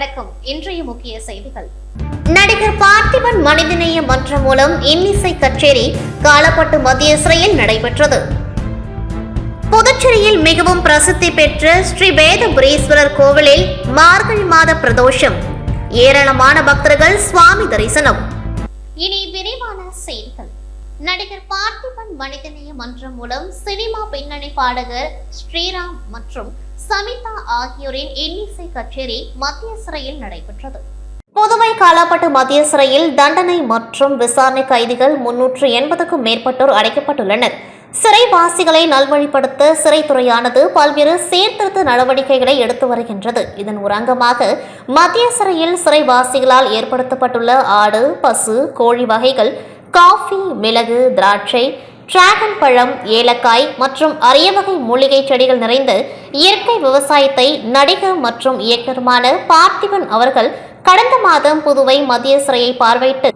வணக்கம். இன்றைய முக்கிய செய்திகள். நடிகர் பார்த்திபன் மனிதநேய மன்றம் மூலம் இன்னிசை கச்சேரி காலப்பட்டு மத்திய சிறையில் நடைபெற்றது. புதுச்சேரியில் மிகவும் பிரசித்தி பெற்ற ஸ்ரீ வேதபுரீஸ்வரர் கோவிலில் மார்கழி மாத பிரதோஷம். ஏராளமான பக்தர்கள் சுவாமி தரிசனம். இனி விரிவான செய்திகள். நடிகர் பார்த்திபன் மனிதநேய மன்றம் மூலம் சினிமா பின்னணி பாடகர் ஸ்ரீராம் மற்றும் சமிதா ஆகியோரின் இன்னிசை கச்சேரி மத்திய சிறையில் நடைபெற்றது. புதுவை காலாப்பட்டு மத்திய சிறையில் தண்டனை மற்றும் விசாரணை கைதிகள் முன்னூற்று எண்பதுக்கும் மேற்பட்டோர் அடைக்கப்பட்டுள்ளனர். சிறைவாசிகளை நல்வழிப்படுத்த சிறைத்துறையானது பல்வேறு சீர்திருத்த நடவடிக்கைகளை எடுத்து வருகின்றது. இதன் ஒரு அங்கமாக மத்திய சிறையில் சிறைவாசிகளால் ஏற்படுத்தப்பட்டுள்ள ஆடு பசு கோழி வகைகள் காஃபி மிளகு திராட்சை டிராகன் பழம் ஏலக்காய் மற்றும் அரிய வகை மூலிகை செடிகள் நிறைந்த இயற்கை விவசாயத்தை நடிகர் மற்றும் இயக்குனருமான பார்த்திபன் அவர்கள் கடந்த மாதம் புதுவை மத்திய சிறையை பார்வையிட்டு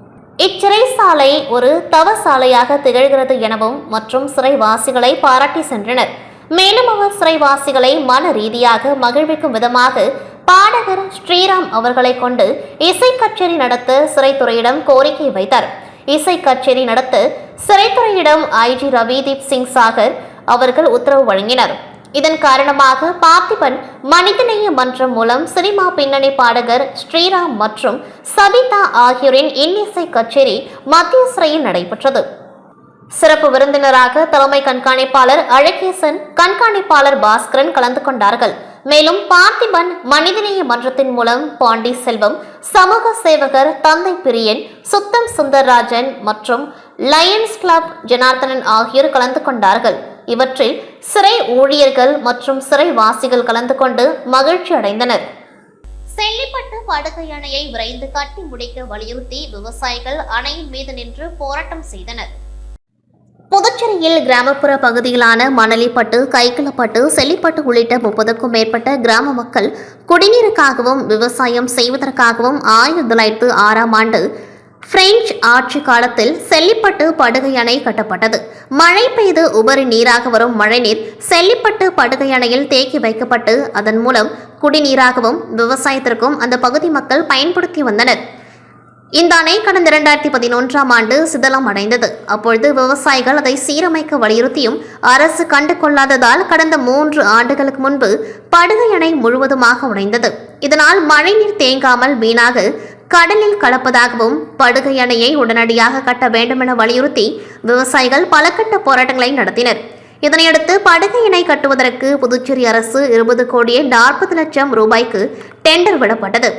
இச்சிறைசாலை ஒரு தவசாலையாக திகழ்கிறது எனவும் மற்றும் சிறைவாசிகளை பாராட்டி சென்றனர். மேலும் அவர் சிறைவாசிகளை மன ரீதியாக மகிழ்விக்கும் விதமாக பாடகர் ஸ்ரீராம் அவர்களை கொண்டு இசை கச்சேரி நடத்த சிறைத்துறையிடம் கோரிக்கை வைத்தார். இசை கச்சேரி நடத்த சிறைத்துறையிடம் ஐஜி ரவிதீப் சிங் சாகர் அவர்கள் உத்தரவு வழங்கினர். இதன் காரணமாக பார்த்திபன் மனிதநேய மன்றம் மூலம் சினிமா பின்னணி பாடகர் ஸ்ரீராம் மற்றும் சபிதா ஆகியோரின் இன்னிசை கச்சேரி மத்திய சிறையில் நடைபெற்றது. சிறப்பு விருந்தினராக தலைமை கண்காணிப்பாளர் அழகேசன் கண்காணிப்பாளர் பாஸ்கரன் கலந்து கொண்டார்கள். மேலும் பார்த்திபன் மனிதநேய மன்றத்தின் மூலம் பாண்டி செல்வம் சமூக சேவகர் தந்தை பிரியன் சுத்தம் சுந்தர்ராஜன் மற்றும் லயன்ஸ் கிளப் ஜனார்தனன் ஆகியோர் கலந்து கொண்டார்கள். இவற்றில் சிறை ஊழியர்கள் மற்றும் சிறைவாசிகள் கலந்து கொண்டு மகிழ்ச்சி அடைந்தனர். செல்லிப்பட்டு படுகை அணையை விரைந்து கட்டி முடிக்க வலியுறுத்தி விவசாயிகள் அணையின் மீது நின்று போராட்டம் செய்தனர். புதுச்சேரியில் கிராமப்புற பகுதிகளான மணலிப்பட்டு கைக்கிளப்பட்டு செல்லிப்பட்டு உள்ளிட்ட முப்பதுக்கும் மேற்பட்ட கிராம மக்கள் குடிநீருக்காகவும் விவசாயம் செய்வதற்காகவும் ஆயிரத்தி தொள்ளாயிரத்து ஆறாம் ஆண்டு பிரெஞ்சு ஆட்சி காலத்தில் செல்லிப்பட்டு படுகை அணை கட்டப்பட்டது. மழை பெய்து உபரி நீராக வரும் மழைநீர் செல்லிப்பட்டு படுகை அணையில் தேக்கி வைக்கப்பட்டு அதன் மூலம் குடிநீராகவும் விவசாயத்திற்கும் அந்த பகுதி மக்கள் பயன்படுத்தி வந்தனர். இந்த அணை கடந்த இரண்டாயிரத்தி பதினொன்றாம் ஆண்டு சிதலம் அடைந்தது. அப்பொழுது விவசாயிகள் அதை சீரமைக்க வலியுறுத்தியும் அரசு கண்டு கொள்ளாததால் கடந்த மூன்று ஆண்டுகளுக்கு முன்பு படுகை அணை முழுவதுமாக உடைந்தது. இதனால் மழைநீர் தேங்காமல் வீணாக கடலில் கலப்பதாகவும் படுகை அணையை உடனடியாக கட்ட வேண்டுமென வலியுறுத்தி விவசாயிகள் பல கட்ட போராட்டங்களை நடத்தினர். இதனையடுத்து படுகை இணை கட்டுவதற்கு புதுச்சேரி அரசு இருபது கோடியே நாற்பது லட்சம் ரூபாய்க்கு டெண்டர் விடப்பட்டது.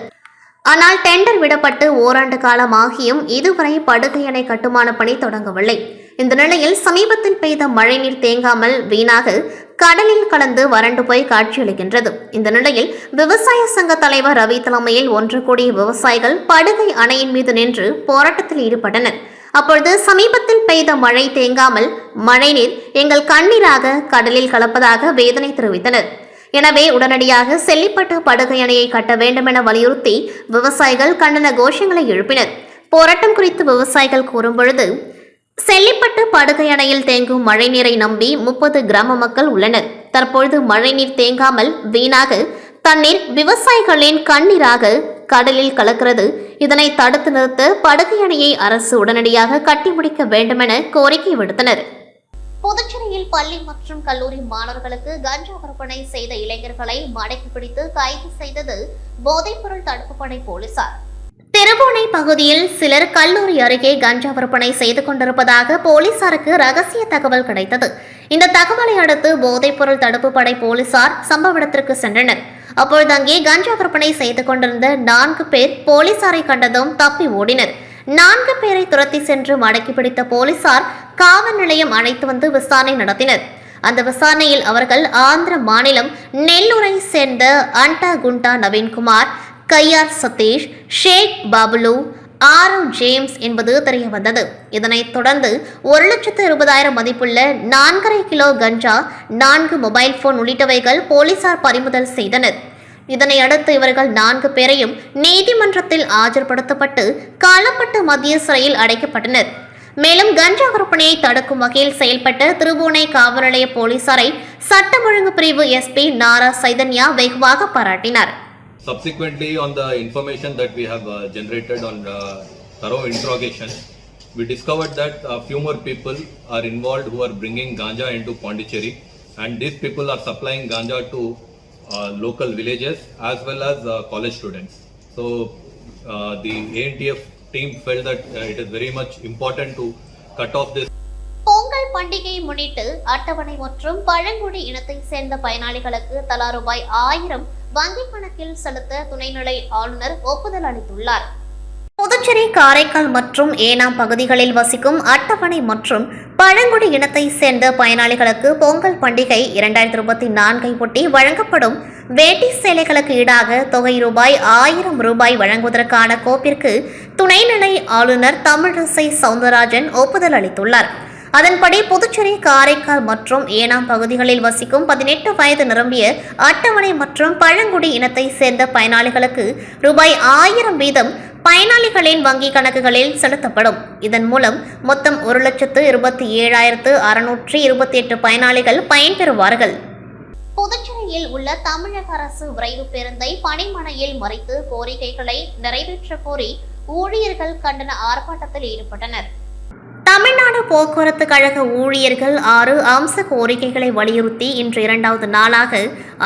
ஆனால் டெண்டர் விடப்பட்டு ஓராண்டு காலமாகியும் இதுவரை படுகையணை கட்டுமான பணி தொடங்கவில்லை. இந்த நிலையில் சமீபத்தில் பெய்த மழைநீர் தேங்காமல் வீணாக கடலில் கலந்து வறண்டு போய் காட்சியளிக்கின்றது. இந்த நிலையில் விவசாய சங்க தலைவர் ரவி தலைமையில் ஒன்று கூடிய விவசாயிகள் படுகை அணையின் மீது நின்று போராட்டத்தில் ஈடுபட்டனர். அப்பொழுது சமீபத்தில் பெய்த மழை தேங்காமல் மழைநீர் எங்கள் கண்ணீராக கடலில் கலப்பதாக வேதனை தெரிவித்தனர். எனவே உடனடியாக செல்லிப்பட்டு படுகை அணையை கட்ட வேண்டுமென வலியுறுத்தி விவசாயிகள் கண்டன கோஷங்களை எழுப்பினர். போராட்டம் குறித்து விவசாயிகள் கூறும்பொழுது செல்லிப்பட்டு படுகை அணையில் தேங்கும் மழைநீரை நம்பி முப்பது கிராம மக்கள் உள்ளனர். தற்பொழுது மழைநீர் தேங்காமல் வீணாக தண்ணீர் விவசாயிகளின் கண்ணீராக கடலில் கலக்கிறது. இதனை தடுத்து நிறுத்த படுகை அணையை அரசு உடனடியாக கட்டி முடிக்க வேண்டுமென கோரிக்கை விடுத்தனர். புதுச்சேரியில் பள்ளி மற்றும் கல்லூரி மாணவர்களுக்கு கஞ்சா விற்பனை செய்த இளைஞர்களை மடக்கி பிடித்து கைது செய்தது போதைப்பொருள் தடுப்பு படை போலீசார். திருபுனை பகுதியில் சிலர் கல்லூரி அருகே கஞ்சா விற்பனை செய்து கொண்டிருப்பதாக போலீசாருக்கு ரகசிய தகவல் கிடைத்தது. இந்த தகவலை அடுத்து போதைப்பொருள் தடுப்பு படை போலீசார் சம்பவ இடத்திற்கு சென்றனர். அப்பொழுது அங்கே கஞ்சா விற்பனை செய்து கொண்டிருந்த நான்கு பேர் போலீசாரை கண்டதும் தப்பி ஓடினர். நான்கு பேரை துரத்தி சென்று மடக்கி பிடித்த போலீசார் காவல் நிலையம் அழைத்து வந்து விசாரணை நடத்தினர். அந்த விசாரணையில் அவர்கள் ஆந்திர மாநிலம் நெல்லூரை சேர்ந்த அண்டா குண்டா நவீன்குமார் கையார் சதீஷ் ஷேக் பாபுலு ஆரோ ஜேம்ஸ் என்பது தெரிய வந்தது. இதனைத் தொடர்ந்து ஒரு லட்சத்து இருபதாயிரம் மதிப்புள்ள நான்கரை கிலோ கஞ்சா நான்கு மொபைல் போன் உள்ளிட்டவைகள் போலீசார் பறிமுதல் செய்தனர். இதனையடுத்து இவர்கள் நான்கு பேரையும் நீதிமன்றத்தில் ஆஜர்படுத்தப்பட்டு காலப்பட்டு மத்திய சிறையில் அடைக்கப்பட்டனர் மேலும் கஞ்சா விற்பனையை தடுக்கும் வகையில் செயல்பட்ட திருபுவனை காவல் நிலைய போலீசாரை சட்டம் ஒழுங்கு பிரிவு எஸ்பி நாரா சைதன்யா வெகுவாக பாராட்டினார் Subsequently, on the information that we have uh, generated on uh, thorough interrogation, we discovered that a few more people are involved who are bringing ganja into Pondicherry, and these people are supplying ganja to Uh, local villages as well as uh, college students. So, uh, the ANTF team felt that uh, it is very much important to cut off this Pongal பண்டிகையை முன்னிட்டு அட்டவணை மற்றும் பழங்குடி இனத்தை சேர்ந்த பயனாளிகளுக்கு தலா ரூபாய் ஆயிரம் வங்கிக் கணக்கில் செலுத்த துணைநிலை ஆளுநர் ஒப்புதல் அளித்துள்ளார் புதுச்சேரி காரைக்கால் மற்றும் ஏனாம் பகுதிகளில் வசிக்கும் அட்ட அட்டவணை மற்றும் பழங்குடி இனத்தை சேர்ந்த பயனாளிகளுக்கு பொங்கல் பண்டிகை இரண்டாயிரத்தி இருபத்தி நான்கை ஒட்டி வழங்கப்படும் வேட்டி சேலைகளுக்கு ஈடாக தொகை ரூபாய் ஆயிரம் ரூபாய் வழங்குவதற்கான கோப்பிற்கு துணைநிலை ஆளுநர் தமிழிசை சவுந்தரராஜன் ஒப்புதல் அளித்துள்ளார். அதன்படி புதுச்சேரி காரைக்கால் மற்றும் ஏனாம் பகுதிகளில் வசிக்கும் பதினெட்டு வயது நிரம்பிய அட்டவணை மற்றும் பழங்குடி இனத்தை சேர்ந்த பயனாளிகளுக்கு ரூபாய் ஆயிரம் வீதம் பயனாளிகளின் வங்கி கணக்குகளில் செலுத்தப்படும். இதன் மூலம் மொத்தம் ஒரு லட்சத்து இருபத்தி ஏழாயிரத்து அறுநூற்றி இருபத்தி எட்டு பயனாளிகள் பயன்பெறுவார்கள். புதுச்சேரியில் உள்ள தமிழக அரசு விரைவு பேருந்தை பணிமனையில் மறைத்து கோரிக்கைகளை நிறைவேற்ற கோரி ஊழியர்கள் கண்டன ஆர்ப்பாட்டத்தில் ஈடுபட்டனர். தமிழ்நாடு போக்குவரத்து கழக ஊழியர்கள் ஆறு அம்ச கோரிக்கைகளை வலியுறுத்தி இன்று இரண்டாவது நாளாக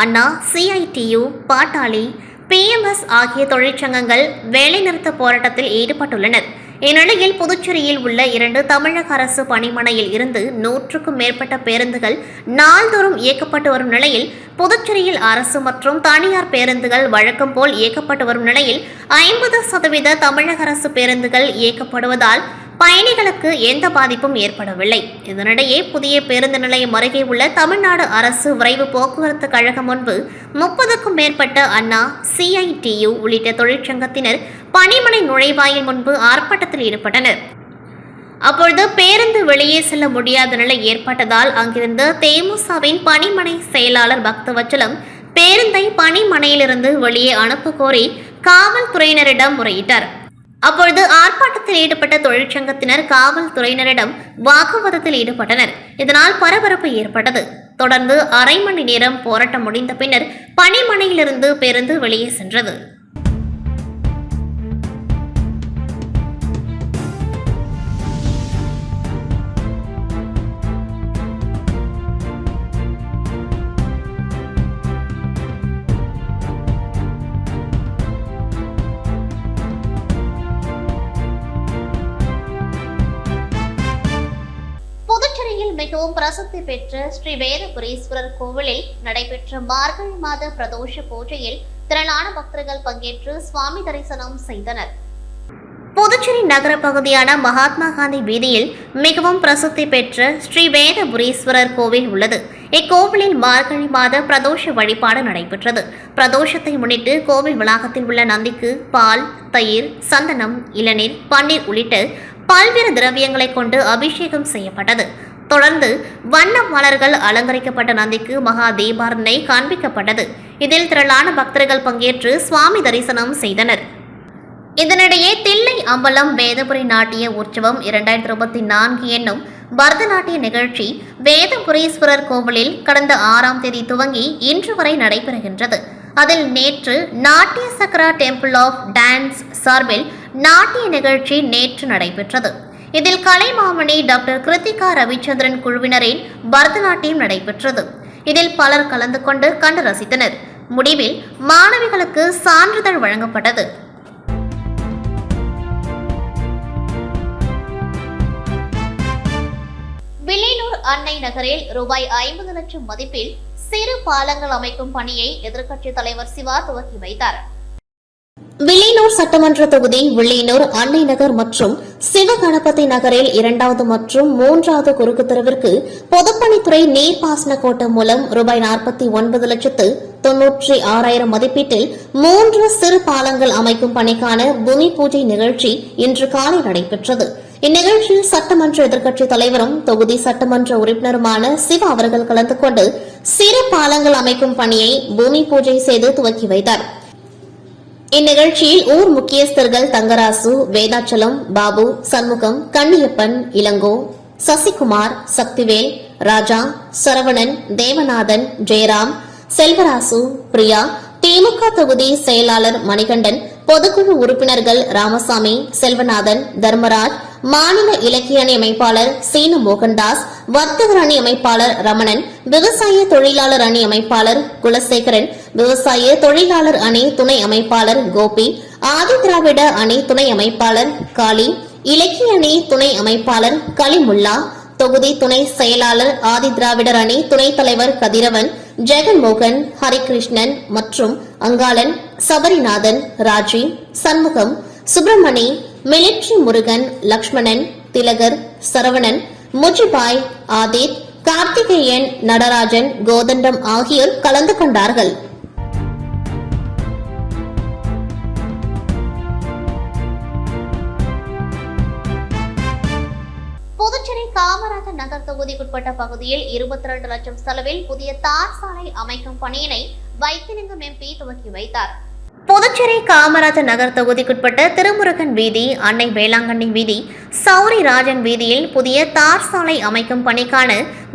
அண்ணா சிஐடியு பாட்டாளி பிஎம்எஸ் ஆகிய தொழிற்சங்கங்கள் வேலைநிறுத்த போராட்டத்தில் ஈடுபட்டுள்ளனர். இந்நிலையில் புதுச்சேரியில் உள்ள இரண்டு தமிழக அரசு பணிமனையில் இருந்து நூற்றுக்கும் மேற்பட்ட பேருந்துகள் நாள்தோறும் இயக்கப்பட்டு வரும் நிலையில் புதுச்சேரியில் அரசு மற்றும் தனியார் பேருந்துகள் வழக்கம் போல் இயக்கப்பட்டு வரும் நிலையில் ஐம்பது சதவீத தமிழக அரசு பேருந்துகள் இயக்கப்படுவதால் பயணிகளுக்கு எந்த பாதிப்பும் ஏற்படவில்லை. இதனிடையே புதிய பேருந்து நிலையம் அருகே உள்ள தமிழ்நாடு அரசு விரைவு போக்குவரத்து கழகம் முன்பு முப்பதுக்கும் மேற்பட்ட அண்ணா சிஐடியு உள்ளிட்ட தொழிற்சங்கத்தினர் பணிமனை நுழைவாயில் முன்பு ஆர்ப்பாட்டத்தில் ஈடுபட்டனர். அப்பொழுது பேருந்து வெளியே செல்ல முடியாத நிலை ஏற்பட்டதால் அங்கிருந்த தேமுசாவின் பணிமனை செயலாளர் பக்தவச்சலம் பேருந்தை பணிமனையிலிருந்து வெளியே அனுப்ப கோரி காவல்துறையினரிடம் முறையிட்டார். அப்பொழுது ஆர்ப்பாட்டத்தில் ஈடுபட்ட தொழிற்சங்கத்தினர் காவல்துறையினரிடம் வாக்குவாதத்தில் ஈடுபட்டனர். இதனால் பரபரப்பு ஏற்பட்டது. தொடர்ந்து அரை மணி நேரம் போராட்டம் முடிந்த பின்னர் பணிமனையிலிருந்து பேருந்து வெளியே சென்றது. பிரசித்தி பெற்ற ஸ்ரீ வேதபுரீஸ்வரர் கோவிலில் நடைபெற்ற மார்கழி மாத பிரதோஷ பூஜையில் திரளான பக்தர்கள் பங்கேற்று சுவாமி தரிசனம் செய்தனர். புதுச்சேரி நகர பகுதியான மகாத்மா காந்தி வீதியில் மிகவும் பிரசித்தி பெற்ற ஸ்ரீ வேதபுரீஸ்வரர் கோவில் உள்ளது. இக்கோவிலில் மார்கழி மாத பிரதோஷ வழிபாடு நடைபெற்றது. பிரதோஷத்தை முன்னிட்டு கோவில் வளாகத்தில் உள்ள நந்திக்கு பால் தயிர் சந்தனம் இளநீர் பன்னீர் உள்ளிட்ட பல்வேறு திரவியங்களை கொண்டு அபிஷேகம் செய்யப்பட்டது. தொடர்ந்து வண்ண மலர்கள் அலங்கரிக்கப்பட்ட நந்திக்கு மகா தீபாரதனை காண்பிக்கப்பட்டது. இதில் திரளான பக்தர்கள் பங்கேற்று சுவாமி தரிசனம் செய்தனர். இதனிடையே தில்லை அம்பலம் வேதபுரி நாட்டிய உற்சவம் இரண்டாயிரத்தி இருபத்தி நான்கு என்னும் பரதநாட்டிய நிகழ்ச்சி வேதபுரீஸ்வரர் கோவிலில் கடந்த ஆறாம் தேதி துவங்கி இன்று வரை நடைபெறுகின்றது. அதில் நேற்று நாட்டிய சக்ரா டெம்பிள் ஆஃப் டான்ஸ் சார்பில் நாட்டிய நிகழ்ச்சி நேற்று நடைபெற்றது. இதில் கலைமாமணி டாக்டர் கிருத்திகா ரவிச்சந்திரன் குழுவினரின் பரதநாட்டியம் நடைபெற்றது. இதில் பலர் கலந்து கொண்டு கண்டு ரசித்தனர். முடிவில் மாணவிகளுக்கு சான்றிதழ் வழங்கப்பட்டது. வில்லியனூர் அன்னை நகரில் ரூபாய் ஐம்பது லட்சம் மதிப்பில் சிறு பாலங்கள் அமைக்கும் பணியை எதிர்க்கட்சித் தலைவர் சிவா துவக்கி வைத்தார். வில்லியனூர் சட்டமன்ற தொகுதி வில்லியனூர் அன்னை நகர் மற்றும் சிவகணபதி நகரில் இரண்டாவது மற்றும் மூன்றாவது குறுக்கு தெருவிற்கு பொதுப்பணித்துறை நீர்ப்பாசன கோட்டம் மூலம் ரூபாய் நாற்பத்தி ஒன்பது லட்சத்து தொன்னூற்றி ஆறாயிரம் மதிப்பீட்டில் மூன்று சிறு பாலங்கள் அமைக்கும் பணிக்கான பூமி பூஜை நிகழ்ச்சி இன்று காலை நடைபெற்றது. இந்நிகழ்ச்சியில் சட்டமன்ற எதிர்க்கட்சித் தலைவரும் தொகுதி சட்டமன்ற உறுப்பினருமான சிவா அவர்கள் கலந்து கொண்டு சிறு பாலங்கள் அமைக்கும் பணியை பூமி பூஜை செய்து துவக்கி வைத்தார். இந்நிகழ்ச்சியில் ஊர் முக்கியஸ்தர்கள் தங்கராசு வேதாச்சலம் பாபு சண்முகம் கண்ணியப்பன் இளங்கோ சசிகுமார் சக்திவேல் ராஜா சரவணன் தேவநாதன் ஜெயராம் செல்வராசு பிரியா திமுக தொகுதி செயலாளர் மணிகண்டன் பொதுக்குழு உறுப்பினர்கள் ராமசாமி செல்வநாதன் தர்மராஜ் மாநில இலக்கிய அணி அமைப்பாளர் சீனு மோகன்தாஸ் வர்த்தகர் அணி அமைப்பாளர் ரமணன் விவசாய தொழிலாளர் அணி அமைப்பாளர் குலசேகரன் விவசாய தொழிலாளர் அணி துணை அமைப்பாளர் கோபி ஆதி திராவிட அணி துணை அமைப்பாளர் காளி இலக்கிய அணி துணை அமைப்பாளர் கலிமுல்லா தொகுதி துணை செயலாளர் ஆதி திராவிடர் அணி துணைத் தலைவர் கதிரவன் ஜெகன்மோகன் ஹரிகிருஷ்ணன் மற்றும் அங்காளன் சபரிநாதன் ராஜி சண்முகம் சுப்பிரமணி மிலிட்ரி முருகன் லக்ஷ்மணன் திலகர் சரவணன் முஜிபாய் ஆதித் கார்த்திகேயன் நடராஜன் கோதண்டம் ஆகியோர் கலந்து கொண்டார்கள். காமராஜர் நகர் தொகுதிக்குட்பட்ட பகுதியில் இருபத்தி இரண்டு லட்சம் செலவில் புதிய தார் சாலை அமைக்கும் பணியினை வைத்திலிங்கம் எம்பி துவக்கி வைத்தார். புதுச்சேரி காமராஜர் நகர் தொகுதிக்குட்பட்ட திருமுருகன் வீதி அன்னை வேளாங்கண்ணி வீதி சௌரி ராஜன் வீதியில் புதிய தார் சாலை அமைக்கும் பணிக்கான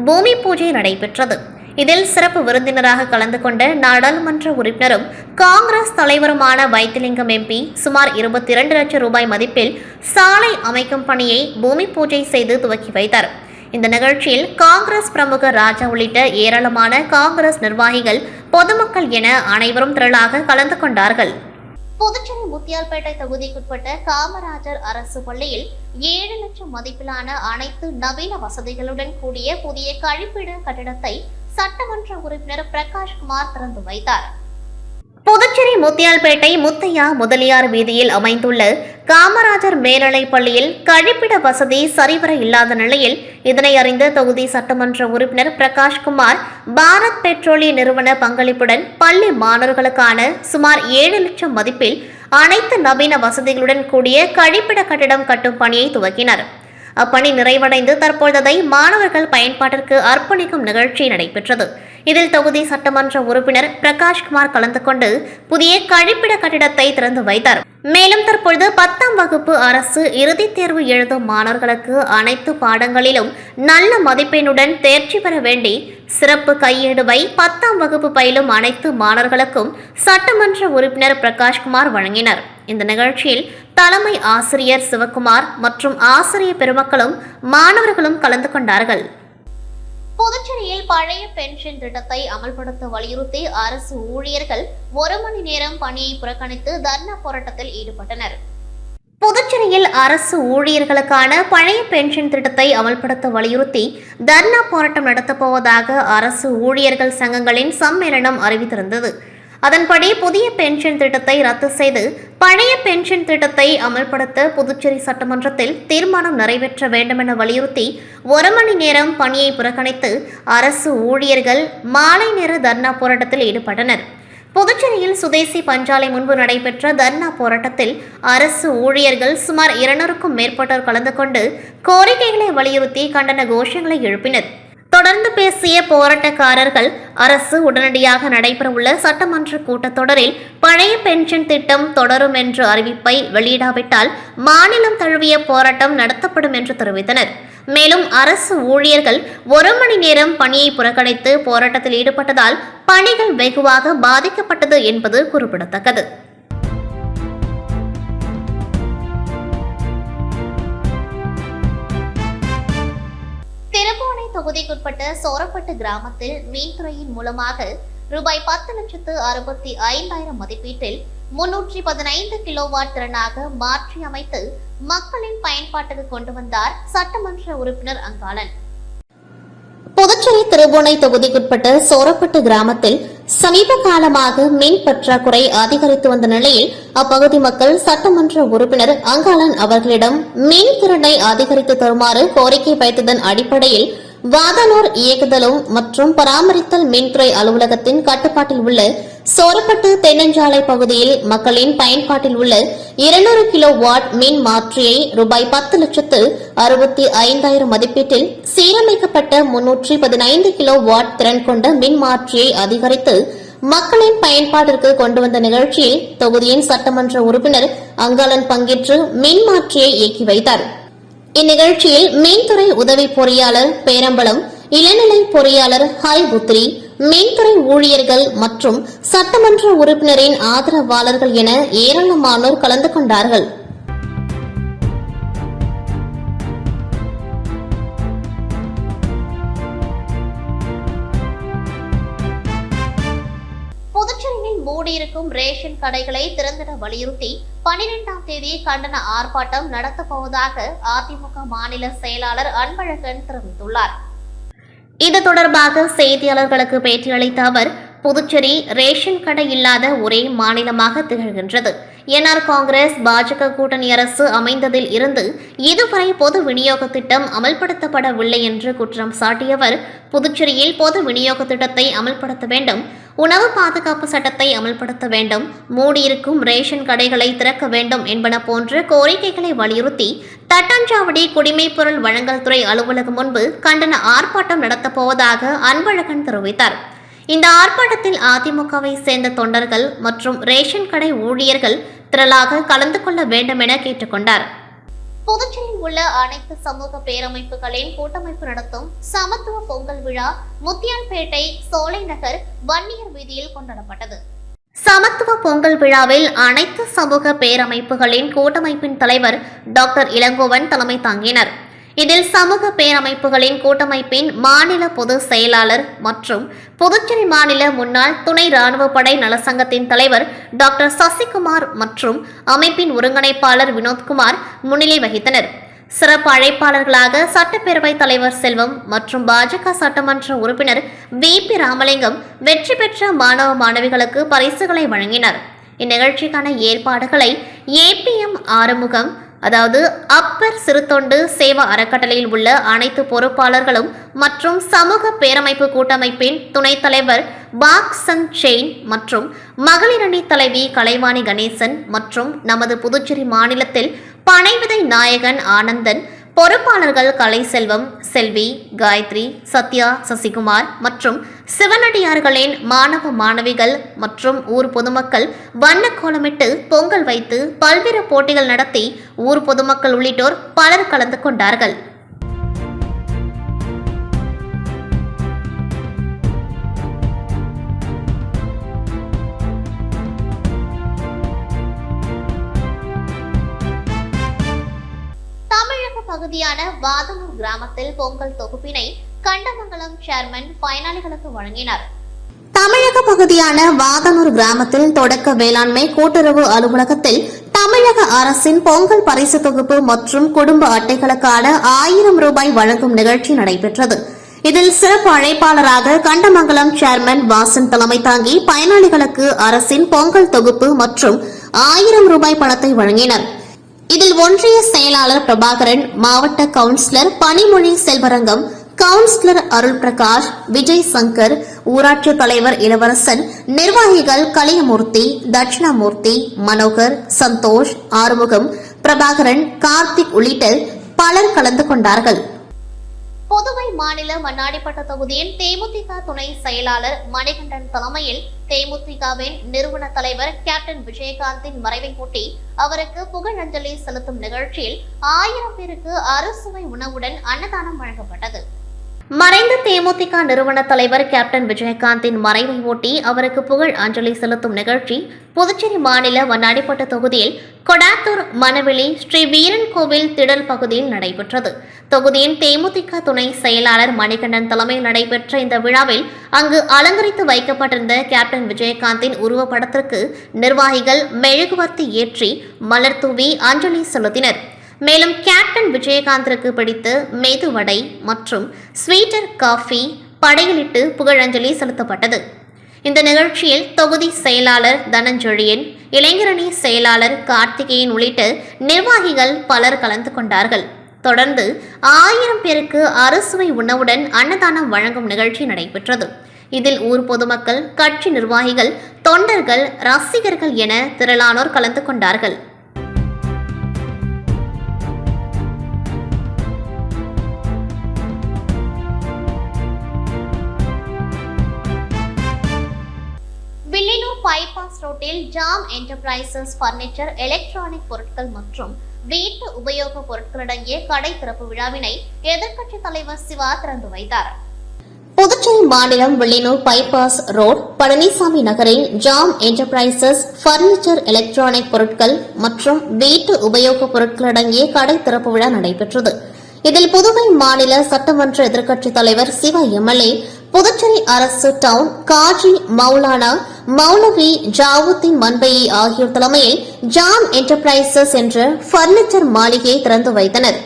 பூமி பூஜை நடைபெற்றது. இதில் சிறப்பு விருந்தினராக கலந்து கொண்ட நாடாளுமன்ற உறுப்பினரும் காங்கிரஸ் தலைவருமான வைத்திலிங்கம் எம்பி சுமார் இருபத்தி இரண்டு லட்சம் ரூபாய் மதிப்பில் சாலை அமைக்கும் பணியை பூமி பூஜை செய்து துவக்கி வைத்தார். இந்த நிகழ்ச்சியில் காங்கிரஸ் பிரமுகர் ராஜா உள்ளிட்ட ஏராளமான காங்கிரஸ் நிர்வாகிகள் பொதுமக்கள் என அனைவரும் திரளாக கலந்து கொண்டார்கள். புதுச்சேரி முத்தியால்பேட்டை தொகுதிக்குட்பட்ட காமராஜர் அரசு பள்ளியில் ஏழு லட்சம் மதிப்பிலான அனைத்து நவீன வசதிகளுடன் கூடிய புதிய கழிப்பிட கட்டிடத்தை சட்டமன்ற உறுப்பினர் பிரகாஷ் குமார் திறந்து வைத்தார். புதுச்சேரி முத்தியால்பேட்டை முத்தையா முதலியார் வீதியில் அமைந்துள்ள காமராஜர் மேல்நிலைப் பள்ளியில் கழிப்பிட வசதி சரிவர இல்லாத நிலையில் இதனை அறிந்த தொகுதி சட்டமன்ற உறுப்பினர் பிரகாஷ்குமார் பாரத் பெட்ரோலிய நிறுவன பங்களிப்புடன் பள்ளி மாணவர்களுக்கான சுமார் ஏழு லட்சம் மதிப்பில் அனைத்து நவீன வசதிகளுடன் கூடிய கழிப்பிட கட்டிடம் கட்டும் பணியை துவக்கினர். அப்பணி நிறைவடைந்து தற்பொழுதை மாணவர்கள் பயன்பாட்டிற்கு அர்ப்பணிக்கும் நிகழ்ச்சி நடைபெற்றது. இதில் தொகுதி சட்டமன்ற உறுப்பினர் பிரகாஷ்குமார் கலந்து கொண்டு புதிய கழிப்பிட கட்டிடத்தை திறந்து வைத்தார். மேலும் தற்பொழுது பத்தாம் வகுப்பு அரசு இறுதித் தேர்வு எழுதும் மாணவர்களுக்கு அனைத்து பாடங்களிலும் நல்ல மதிப்பெண்ணுடன் தேர்ச்சி பெற வேண்டி சிறப்பு கையேடுவை பத்தாம் வகுப்பு பயிலும் அனைத்து மாணவர்களுக்கும் சட்டமன்ற உறுப்பினர் பிரகாஷ்குமார் வழங்கினர். இந்த நிகழ்ச்சியில் தலைமை ஆசிரியர் சிவகுமார் மற்றும் ஆசிரிய பெருமக்களும் மாணவர்களும் கலந்து கொண்டார்கள். புதுச்சேரியில் பழைய பென்ஷன் திட்டத்தை அமல்படுத்த வலியுறுத்தி அரசு ஊழியர்கள் ஒரு மணி நேரம் பணியை புறக்கணித்து தர்ணா போராட்டத்தில் ஈடுபட்டனர். புதுச்சேரியில் அரசு ஊழியர்களுக்கான பழைய பென்ஷன் திட்டத்தை அமல்படுத்த வலியுறுத்தி தர்ணா போராட்டம் நடத்தப் போவதாக அரசு ஊழியர்கள் சங்கங்களின் சம்மேளனம் அறிவித்திருந்தது. அதன்படி புதிய பென்ஷன் திட்டத்தை ரத்து செய்து பழைய பென்ஷன் திட்டத்தை அமல்படுத்த புதுச்சேரி சட்டமன்றத்தில் தீர்மானம் நிறைவேற்ற வேண்டுமென வலியுறுத்தி ஒரு மணி நேரம் பணியை புறக்கணித்து அரசு ஊழியர்கள் மாலை நேர தர்ணா போராட்டத்தில் ஈடுபட்டனர். புதுச்சேரியில் சுதேசி பஞ்சாலை முன்பு நடைபெற்ற தர்ணா போராட்டத்தில் அரசு ஊழியர்கள் சுமார் இருநூறுக்கும் மேற்பட்டோர் கலந்து கொண்டு கோரிக்கைகளை வலியுறுத்தி கண்டன கோஷங்களை எழுப்பினர். தொடர்ந்து பேசிய போராட்டக்காரர்கள் அரசு உடனடியாக நடைபெறவுள்ள சட்டமன்ற கூட்டத்தொடரில் பழைய பென்ஷன் திட்டம் தொடரும் என்ற அறிவிப்பை வெளியிடாவிட்டால் மாநிலம் தழுவிய போராட்டம் நடத்தப்படும் என்று தெரிவித்தனர். மேலும் அரசு ஊழியர்கள் ஒரு மணி நேரம் பணியை புறக்கணித்து போராட்டத்தில் ஈடுபட்டதால் பணிகள் வெகுவாக பாதிக்கப்பட்டது என்பது குறிப்பிடத்தக்கது. திருபுவனை தொகுதிக்குட்பட்ட சோரப்பட்டு கிராமத்தில் மீன்துறையின் மூலமாக ரூபாய் பத்து லட்சத்து அறுபத்தி ஐந்தாயிரம் மதிப்பீட்டில் முன்னூற்றி பதினைந்து கிலோவாட் திறனாக மாற்றி அமைத்து மக்களின் பயன்பாட்டுக்கு கொண்டு வந்தார் சட்டமன்ற உறுப்பினர் அங்காளன். புதுச்சேரி திருபுனை தொகுதிக்குட்பட்ட சோரப்பட்டு கிராமத்தில் சமீப காலமாக மின் பற்றாக்குறை அதிகரித்து வந்த நிலையில் அப்பகுதி மக்கள் சட்டமன்ற உறுப்பினர் அங்காளன் அவர்களிடம் மின் திறனை அதிகரித்து தருமாறு கோரிக்கை வைத்ததன் அடிப்படையில் வாதனூர் இயக்குதலும் மற்றும் பராமரித்தல் மின்துறை அலுவலகத்தின் கட்டுப்பாட்டில் உள்ள சோரப்பட்டு தென்னஞ்சாலை பகுதியில் மக்களின் பயன்பாட்டில் உள்ள இருநூறு கிலோ வாட் மின் மாற்றியை ரூபாய் பத்து லட்சத்து அறுபத்தி ஐந்தாயிரம் மதிப்பீட்டில் சீரமைக்கப்பட்ட முன்னூற்றி பதினைந்து கிலோ வாட் திறன் கொண்ட மின் மாற்றியை அதிகரித்து மக்களின் பயன்பாட்டிற்கு கொண்டு வந்த நிகழ்ச்சியில் தொகுதியின் சட்டமன்ற உறுப்பினர் அங்காளன் பங்கேற்று மின் மாற்றியை இயக்கி வைத்தார். இந்நிகழ்ச்சியில் மீன்துறை உதவி பொறியாளர் பேரம்பலம் இளநிலை பொறியாளர் ஹாய் புத்ரி மீன்துறை ஊழியர்கள் மற்றும் சட்டமன்ற உறுப்பினரின் ஆதரவாளர்கள் என ஏராளமானோர் கலந்து கொண்டார்கள். புதுச்சேரியில் ரேஷன் கடைகளை திறந்திட வலியுறுத்தி பனிரெண்டாம் தேதி கண்டன ஆர்ப்பாட்டம் நடத்தப்போவதாக அதிமுக மாநில செயலாளர் அன்பழகன் தெரிவித்துள்ளார். இது தொடர்பாக செய்தியாளர்களுக்கு பேட்டியளித்த அவர் புதுச்சேரி ரேஷன் கடை இல்லாத ஒரே மாநிலமாக திகழ்கின்றது. என்ஆர் காங்கிரஸ் பாஜக கூட்டணி அரசு அமைந்ததில் இருந்து இதுவரை பொது விநியோக திட்டம் அமல்படுத்தப்படவில்லை என்று குற்றம் சாட்டியவர். புதுச்சேரியில் பொது விநியோக திட்டத்தை அமல்படுத்த வேண்டும். உணவு பாதுகாப்பு சட்டத்தை அமல்படுத்த வேண்டும். மூடியிருக்கும் ரேஷன் கடைகளை திறக்க வேண்டும் என்பன போன்ற கோரிக்கைகளை வலியுறுத்தி தட்டாஞ்சாவடி குடிமைப் பொருள் வழங்கல் துறை அலுவலகம் முன்பு கண்டன ஆர்ப்பாட்டம் நடத்தப்போவதாக அன்பழகன் தெரிவித்தார். இந்த ஆர்ப்பாட்டத்தில் அதிமுகவை சேர்ந்த தொண்டர்கள் மற்றும் ரேஷன் கடை ஊழியர்கள் திரளாக கலந்து கொள்ள வேண்டும் என கேட்டுக்கொண்டார். புதுச்சேரியில் உள்ள அனைத்து சமூக பேரமைப்புகளின் கூட்டமைப்பு நடத்தும் சமத்துவ பொங்கல் விழா முத்தியால்பேட்டை சோலை நகர் வன்னியர் வீதியில் கொண்டாடப்பட்டது. சமத்துவ பொங்கல் விழாவில் அனைத்து சமூக பேரமைப்புகளின் கூட்டமைப்பின் தலைவர் டாக்டர் இளங்கோவன் தலைமை தாங்கினர். இதில் சமூக பேரமைப்புகளின் கூட்டமைப்பின் மாநில பொதுச் செயலாளர் மற்றும் புதுச்சேரி மாநில முன்னாள் துணை ராணுவ படை நலசங்கத்தின் தலைவர் டாக்டர் சசிகுமார் மற்றும் அமைப்பின் ஒருங்கிணைப்பாளர் வினோத்குமார் முன்னிலை வகித்தனர். சிறப்பு அழைப்பாளர்களாக சட்டப்பேரவைத் தலைவர் செல்வம் மற்றும் பாஜக சட்டமன்ற உறுப்பினர் வி பி ராமலிங்கம் வெற்றி பெற்ற மாணவ மாணவிகளுக்கு பரிசுகளை வழங்கினர். இந்நிகழ்ச்சிக்கான ஏற்பாடுகளை ஏபிஎம் ஆறுமுகம் அதாவது அப்பர் சிறுத்தொண்டு சேவா அறக்கட்டளையில் உள்ள அனைத்து பொறுப்பாளர்களும் மற்றும் சமூக பேரமைப்பு கூட்டமைப்பின் துணைத் தலைவர் பாக்சன் செயின் மற்றும் மகளிரணி தலைவி கலைவாணி கணேசன் மற்றும் நமது புதுச்சேரி மாநிலத்தில் பனைவிதை நாயகன் ஆனந்தன் பொறுப்பாளர்கள் கலைசெல்வம் செல்வி காயத்ரி சத்யா சசிகுமார் மற்றும் சிவனடியார்களின் மாணவ மாணவிகள் மற்றும் ஊர் பொதுமக்கள் வண்ண கோலமிட்டு பொங்கல் வைத்து பல்வேறு போட்டிகள் நடத்தி ஊர் பொதுமக்கள் உள்ளிட்டோர் பலர் கலந்து கொண்டார்கள். பகுதியான வாதனூர் கிராமத்தில் பொங்கல் தொகுப்பினை கண்டமங்கலம் சேர்மன் பயனாளிகளுக்கு வழங்கினார். தமிழக பகுதியான வாதனூர் கிராமத்தில் தொடக்க வேளாண்மை கூட்டுறவு அலுவலகத்தில் தமிழக அரசின் பொங்கல் பரிசு தொகுப்பு மற்றும் குடும்ப அட்டைகளுக்கான ஆயிரம் ரூபாய் வழங்கும் நிகழ்ச்சி நடைபெற்றது. இதில் சிறப்பு அழைப்பாளராக கண்டமங்கலம் சேர்மன் வாசன் தலைமை தாங்கி பயனாளிகளுக்கு அரசின் பொங்கல் தொகுப்பு மற்றும் ஆயிரம் ரூபாய் பணத்தை வழங்கினர். இதில் ஒன்றிய செயலாளர் பிரபாகரன் மாவட்ட கவுன்சிலர் பனிமொழி செல்வரங்கம் கவுன்சிலர் அருள் பிரகாஷ் விஜய் சங்கர் ஊராட்சி தலைவர் இளவரசன் நிர்வாகிகள் கலியமூர்த்தி தட்சிணாமூர்த்தி மனோகர் சந்தோஷ் ஆறுமுகம் பிரபாகரன் கார்த்திக் உள்ளிட்ட பலர் கலந்து கொண்டார்கள். புதுவை மாநில மண்ணாடிப்பட்ட தொகுதியின் தேமுதிக துணை செயலாளர் மணிகண்டன் தலைமையில் தேமுதிகவின் நிறுவன தலைவர் கேப்டன் விஜயகாந்தின் மறைவை ஒட்டி அவருக்கு புகழஞ்சலி செலுத்தும் நிகழ்ச்சியில் ஆயிரம் பேருக்கு அறுசுவை உணவுடன் அன்னதானம் வழங்கப்பட்டது. மறைந்த தேமுதிக நிறுவன தலைவர் கேப்டன் விஜயகாந்தின் மறைவை ஒட்டி அவருக்கு புகழ் அஞ்சலி செலுத்தும் நிகழ்ச்சி புதுச்சேரி மாநில வண்ணாடிப்பட்ட தொகுதியில் கொடாத்தூர் மணவெளி ஸ்ரீ வீரன் கோவில் திடல் பகுதியில் நடைபெற்றது. தொகுதியின் தேமுதிக துணை செயலாளர் மணிகண்டன் தலைமையில் நடைபெற்ற இந்த விழாவில் அங்கு அலங்கரித்து வைக்கப்பட்டிருந்த கேப்டன் விஜயகாந்தின் உருவப்படத்திற்கு நிர்வாகிகள் மெழுகுவர்த்தி ஏற்றி மலர் தூவி அஞ்சலி செலுத்தினர். மேலும் கேப்டன் விஜயகாந்திற்கு பிடித்த மெதுவடை மற்றும் ஸ்வீட்டர் காஃபி படையலிட்டு புகழஞ்சலி செலுத்தப்பட்டது. இந்த நிகழ்ச்சியில் தொகுதி செயலாளர் தனஞ்செழியன் இளைஞரணி செயலாளர் கார்த்திகேயன் உள்ளிட்ட நிர்வாகிகள் பலர் கலந்து கொண்டார்கள். தொடர்ந்து ஆயிரம் பேருக்கு அறுசுவை உணவுடன் அன்னதானம் வழங்கும் நிகழ்ச்சி நடைபெற்றது. இதில் ஊர் பொதுமக்கள் கட்சி நிர்வாகிகள் தொண்டர்கள் ரசிகர்கள் என திரளானோர் கலந்து கொண்டார்கள். பைபாஸ் ரோட்டில் ஜாம் என்டர்பிரைசஸ் பர்னிச்சர் எலக்ட்ரானிக் பொருட்கள் மற்றும் வீட்டு உபயோக பொருட்களடங்கிய கடை திறப்பு விழாவினை எதிர்க்கட்சித் தலைவர் சிவா திறந்து வைத்தார். புதுச்சேரி மாநிலம் வில்லியனூர் பைபாஸ் ரோட் பழனிசாமி நகரில் ஜாம் என்டர்பிரைசஸ் பர்னிச்சர் எலக்ட்ரானிக் பொருட்கள் மற்றும் வீட்டு உபயோகப் பொருட்கள் அடங்கிய கடை திறப்பு விழா நடைபெற்றது. இதில் புதுவை மாநில சட்டமன்ற எதிர்க்கட்சித் தலைவர் சிவ எம்எல்ஏ புதுச்சேரி அரசு டவுன் காஜி மௌலானா மௌலவி ஜாவுத்தீன் மன்பையி ஆகியோர் தலைமையில் ஜாம் என்டர்பிரைசஸ் என்ற பர்னிச்சர் மாளிகையை திறந்து வைத்தனர்.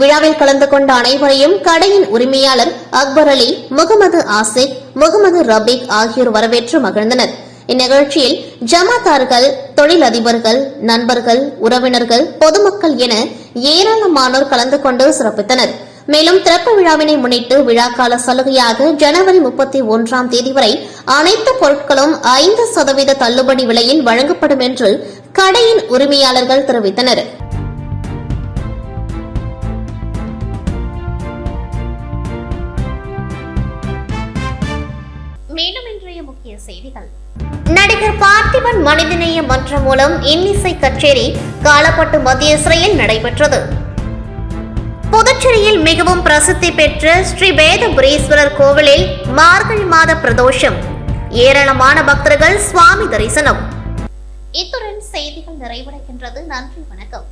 விழாவில் கலந்து கொண்ட அனைவரையும் கடையின் உரிமையாளர் அக்பர் அலி முகமது ஆசிக் முகமது ரபீக் ஆகியோர் வரவேற்று மகிழ்ந்தனர். இந்நிகழ்ச்சியில் ஜமாத்தார்கள் தொழிலதிபர்கள் நண்பர்கள் உறவினர்கள் பொதுமக்கள் என ஏராளமானோர் கலந்து கொண்டு சிறப்பித்தனர். மேலும் திறப்பு விழாவினை முன்னிட்டு விழாக்கால சலுகையாக ஜனவரி முப்பத்தி ஒன்றாம் தேதி வரை அனைத்து பொருட்களும் ஐந்து சதவீத தள்ளுபடி விலையில் வழங்கப்படும் என்று கடையின் உரிமையாளர்கள் தெரிவித்தனர். மேலும் இன்றைய முக்கிய செய்திகள். நடிகர் பார்த்திபன் மனிதநேய மன்றம் மூலம் இன்னிசை கச்சேரி காலப்பட்டு மத்திய சிறையில் நடைபெற்றது. புதுச்சேரியில் மிகவும் பிரசித்தி பெற்ற ஸ்ரீ வேதபுரீஸ்வரர் கோவிலில் மார்கழி மாத பிரதோஷம். ஏராளமான பக்தர்கள் சுவாமி தரிசனம். இத்துடன் செய்திகள் நிறைவடைகின்றது. நன்றி வணக்கம்.